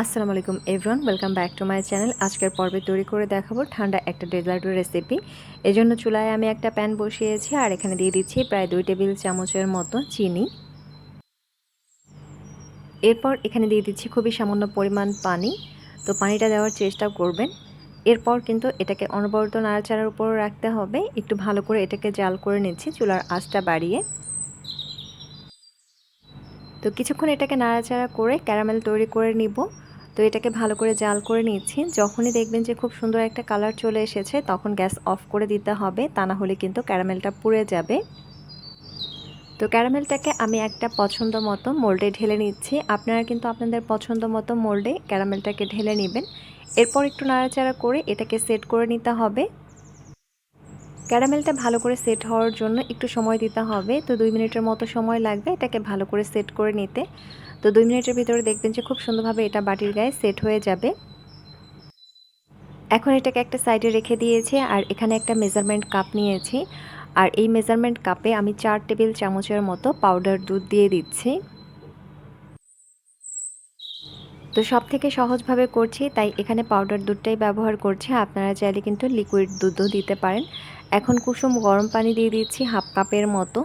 আসসালামু আলাইকুম everyone welcome back to my channel আজকের পর্বে তৈরি করে দেখাবো ঠান্ডা একটা ডেজার্টের রেসিপি এজন্য চুলায় আমি একটা প্যান বসিয়েছি আর এখানে দিয়ে দিচ্ছি প্রায় দুই টেবিল চামচের মতো চিনি। এরপর এখানে দিয়ে দিচ্ছি খুবই সামান্য পরিমাণ পানি। তো পানিটা দেওয়ার চেষ্টা করবেন। এরপর কিন্তু এটাকে অনবরত নাড়াচাড়ার উপর রাখতে হবে। একটু ভালো করে এটাকে জাল করে নিচ্ছি চুলার আঁচটা বাড়িয়ে। তো কিছুক্ষণ এটাকে নাড়াচাড়া করে ক্যারামেল তৈরি করে নিব। তো এটাকে ভালো করে জাল করে নিচ্ছি। যখনই দেখবেন যে খুব সুন্দর একটা কালার চলে এসেছে, তখন গ্যাস অফ করে দিতে হবে। তা না হলে কিন্তু ক্যারামেলটা পুড়ে যাবে। তো ক্যারামেলটাকে আমি একটা পছন্দ মতো মোল্ডে ঢেলে নিচ্ছি। আপনারা কিন্তু আপনাদের পছন্দ মতো মোল্ডে ক্যারামেলটাকে ঢেলে নেবেন। এরপর একটু নাড়াচাড়া করে এটাকে সেট করে নিতে হবে। ক্যারামেলটা ভালো করে সেট হওয়ার জন্য একটু সময় দিতে হবে। তো দুই মিনিটের মতো সময় লাগবে এটাকে ভালো করে সেট করে নিতে। তো দুই মিনিটের ভিতরে দেখবেন যে খুব সুন্দরভাবে এটা বাটির গায়ে সেট হয়ে যাবে। এখন এটাকে একটা সাইডে রেখে দিয়েছি আর এখানে একটা মেজারমেন্ট কাপ নিয়েছি। আর এই মেজারমেন্ট কাপে আমি চার টেবিল চামচের মতো পাউডার দুধ দিয়ে দিচ্ছি। তো সব থেকে সহজভাবে করছি, তাই এখানে পাউডার দুধটাই ব্যবহার করছি। আপনারা চাইলে কিন্তু লিকুইড দুধও দিতে পারেন। এখন কুসুম গরম পানি দিয়ে দিচ্ছি হাফ কাপের মতো।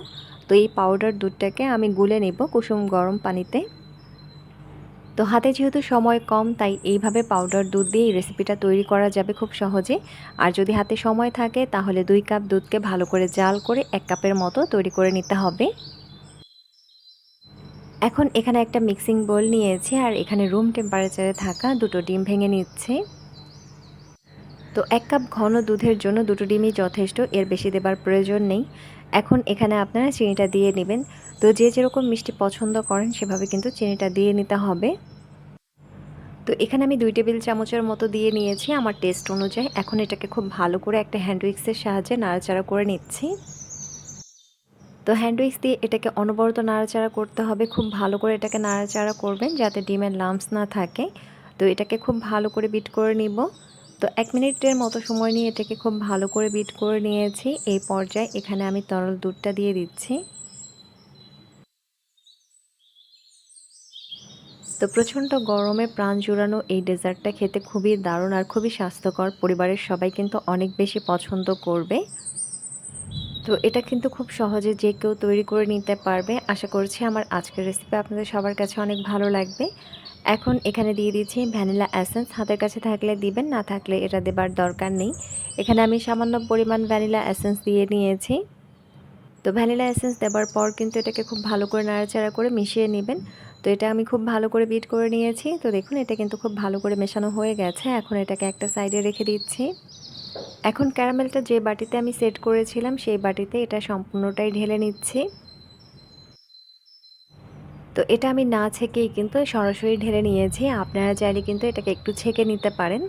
তো এই পাউডার দুধটাকে আমি গুলে নেব কুসুম গরম পানিতে। তো হাতে যেহেতু সময় কম, তাই এইভাবে পাউডার দুধ দিয়ে এই রেসিপিটা তৈরি করা যাবে খুব সহজে। আর যদি হাতে সময় থাকে, তাহলে দুই কাপ দুধকে ভালো করে জাল করে এক কাপের মতো তৈরি করে নিতে হবে। এখন এখানে একটা মিক্সিং বোল নিয়েছি আর এখানে রুম টেম্পারেচারে থাকা দুটো ডিম ভেঙে নিচ্ছে। তো এক কাপ ঘন দুধের জন্য দুটো ডিমই যথেষ্ট, এর বেশি দেবার প্রয়োজন নেই। এখন এখানে আপনারা চিনিটা দিয়ে নেবেন। তো যে যেরকম মিষ্টি পছন্দ করেন সেভাবে কিন্তু চিনিটা দিয়ে নিতে হবে। তো এখানে আমি দুই টেবিল চামচের মতো দিয়ে নিয়েছি। আমার টেস্ট অনুযায়ী এখন এটাকে খুব ভালো করে একটা হ্যান্ড উইক্সের সাহায্যে নাড়াচাড়া করে নিচ্ছি। তো হ্যান্ড উইক্স দিয়ে এটাকে অনবরত নাড়াচাড়া করতে হবে, খুব ভালো করে এটাকে নাড়াচাড়া করবেন যাতে ডিমের লাম্পস না থাকে। তো এটাকে খুব ভালো করে বিট করে নিব। তো এক মিনিটের মতো সময় নিয়ে এটাকে খুব ভালো করে বিট করে নিয়েছি। এই পর্যায়ে এখানে আমি তরল দুধটা দিয়ে দিচ্ছি। তো প্রচণ্ড গরমে প্রাণ জুড়ানো এই ডেজার্টটা খেতে খুবই দারুণ আর খুবই স্বাস্থ্যকর। পরিবারের সবাই কিন্তু অনেক বেশি পছন্দ করবে। তো এটা কিন্তু খুব সহজে যে কেউ তৈরি করে নিতে পারবে। আশা করছি আমার আজকের রেসিপি আপনাদের সবার কাছে অনেক ভালো লাগবে। এখন এখানে দিয়ে দিচ্ছি ভ্যানিলা অ্যাসেন্স হাতের কাছে থাকলে দিবেন, না থাকলে এটা দেবার দরকার নেই। এখানে আমি সামান্য পরিমাণ ভ্যানিলা অ্যাসেন্স দিয়ে নিয়েছি। তো ভ্যানিলা এসেন্স দেওয়ার পর কিন্তু এটাকে খুব ভালো করে নাড়াচাড়া করে মিশিয়ে নেবেন। তো এটা আমি খুব ভালো করে বিট করে নিয়েছি। তো দেখুন, এটা কিন্তু খুব ভালো করে মেশানো হয়ে গেছে। এখন এটাকে একটা সাইডে রেখে দিচ্ছি। এখন ক্যারামেলটা যে বাটিতে আমি সেট করেছিলাম, সেই বাটিতে এটা সম্পূর্ণটাই ঢেলে নিচ্ছি। তো এটা আমি না ছেঁকেই কিন্তু সরাসরি ঢেলে নিয়েছি। আপনারা চাইলে কিন্তু এটাকে একটু ছেঁকে নিতে পারেন।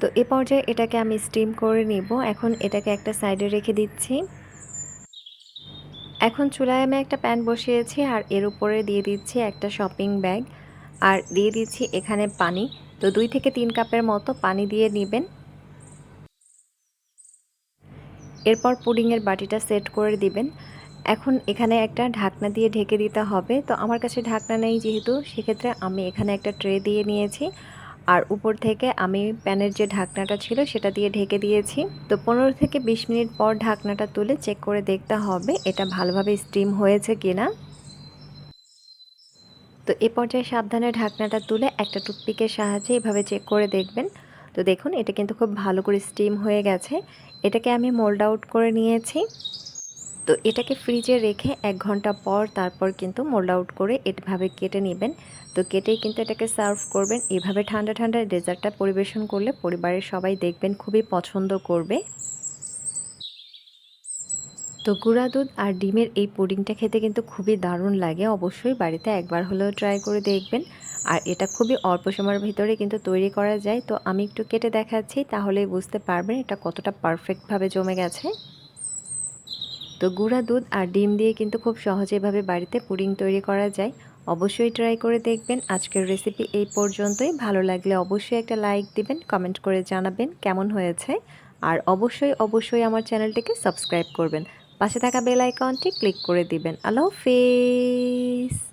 তো এ পর্যায়ে এটাকে আমি স্টিম করে নিব। এখন এটাকে একটা সাইডে রেখে দিচ্ছি। এখন চুলায় আমি একটা প্যান বসিয়েছি আর এর উপরে দিয়ে দিচ্ছি একটা শপিং ব্যাগ। আর দিয়ে দিচ্ছি এখানে পানি। তো দুই থেকে তিন কাপের মতো পানি দিয়ে নেবেন। এরপর পুডিংয়ের বাটিটা সেট করে দিবেন। এখন এখানে একটা ঢাকনা দিয়ে ঢেকে দিতে হবে। তো আমার কাছে ঢাকনা নেই যেহেতু, সেক্ষেত্রে আমি এখানে একটা ট্রে দিয়ে নিয়েছি। আর উপর থেকে আমি প্যানের যে ঢাকনাটা ছিল, সেটা দিয়ে ঢেকে দিয়েছি। তো পনেরো থেকে বিশ মিনিট পর ঢাকনাটা তুলে চেক করে দেখতে হবে, এটা ভালোভাবে স্টিম হয়েছে কিনা। তো এ পর্যায়ে সাবধানে ঢাকনাটা তুলে একটা টুথপিকের সাহায্যে এভাবে চেক করে দেখবেন। তো দেখুন, এটা কিন্তু খুব ভালো করে স্টিম হয়ে গেছে। এটাকে আমি মোল্ড আউট করে নিয়েছি। তো এটাকে ফ্রিজে রেখে এক ঘণ্টা পর তারপর কিন্তু মোল্ড আউট করে এভাবে কেটে নেবেন। তো কেটেই কিন্তু এটাকে সার্ভ করবেন। এভাবে ঠান্ডা ঠান্ডা ডেজার্টটা পরিবেশন করলে পরিবারের সবাই দেখবেন খুবই পছন্দ করবে। তো গুঁড়া দুধ আর ডিমের এই পুডিংটা খেতে কিন্তু খুবই দারুণ লাগে। অবশ্যই বাড়িতে একবার হলেও ট্রাই করে দেখবেন। আর এটা খুবই অল্প সময়ের ভিতরে কিন্তু তৈরি করা যায়। তো আমি একটু কেটে দেখাচ্ছি তাহলে বুঝতে পারবেন এটা কতটা পারফেক্টভাবে জমে গেছে। তো গুঁড়া দুধ আর ডিম দিয়ে কিন্তু খুব সহজেভাবে বাড়িতে পুডিং তৈরি করা যায়। অবশ্যই ট্রাই করে দেখবেন। আজকের রেসিপি এই পর্যন্তই। ভালো লাগলে অবশ্যই একটা লাইক দিবেন কমেন্ট করে জানাবেন কেমন হয়েছে। আর অবশ্যই অবশ্যই আমার চ্যানেলটিকে সাবস্ক্রাইব করবেন। পাশে থাকা বেল আইকনটি ক্লিক করে দিবেন। আল্লাহ হাফিজ!